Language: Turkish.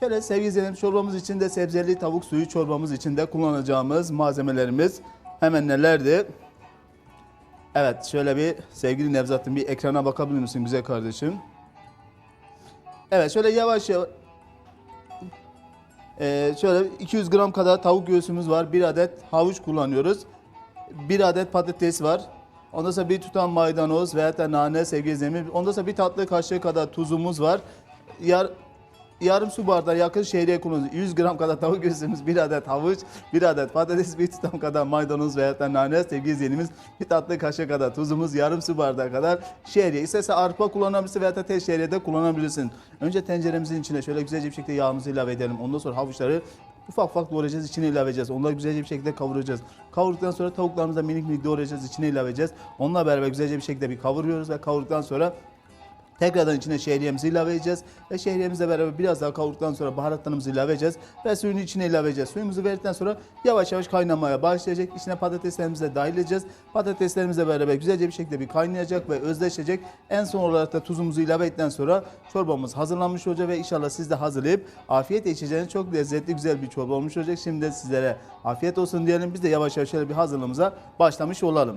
Şöyle sevgili izleyelim çorbamız için de sebzeli tavuk suyu çorbamız için de kullanacağımız malzemelerimiz hemen nelerdi? Evet şöyle bir sevgili Nevzat'ın bir ekrana bakabilir misin güzel kardeşim? Evet şöyle yavaş yavaş Ee, şöyle 200 gram kadar tavuk göğsümüz var. Bir adet havuç kullanıyoruz. Bir adet patates var. Ondan sonra bir tutam maydanoz veya da nane sevgili izleyenler. Ondan sonra bir tatlı kaşığı kadar tuzumuz var. Yar, yarım su bardağı yakın şehriye kullanıyoruz. 100 gram kadar tavuk göğsümüz, bir adet havuç, bir adet patates, bir tutam kadar maydanoz veya da nane sevgili izleyenimiz. Bir tatlı kaşığı kadar tuzumuz, yarım su bardağı kadar şehriye. İsterse arpa kullanabilirsin veya da tek şehriye de kullanabilirsin. Önce tenceremizin içine şöyle güzelce bir şekilde yağımızı ilave edelim. Ondan sonra havuçları ufak ufak doğrayacağız, içine ilave edeceğiz. Onları güzelce bir şekilde kavuracağız. Kavurduktan sonra tavuklarımızı da minik minik doğrayacağız, içine ilave edeceğiz. Onunla beraber güzelce bir şekilde bir kavuruyoruz ve kavurduktan sonra Tekrardan içine şehriyemizi ilave edeceğiz ve şehriyemizle beraber biraz daha kavurduktan sonra baharatlarımızı ilave edeceğiz ve suyunu içine ilave edeceğiz. Suyumuzu verdikten sonra yavaş yavaş kaynamaya başlayacak. İçine patateslerimizi de dahil edeceğiz. Patateslerimizle beraber güzelce bir şekilde bir kaynayacak ve özleşecek. En son olarak da tuzumuzu ilave ettikten sonra çorbamız hazırlanmış olacak ve inşallah siz de hazırlayıp afiyetle içeceğiniz çok lezzetli güzel bir çorba olmuş olacak. Şimdi sizlere afiyet olsun diyelim. Biz de yavaş yavaş şöyle bir hazırlığımıza başlamış olalım.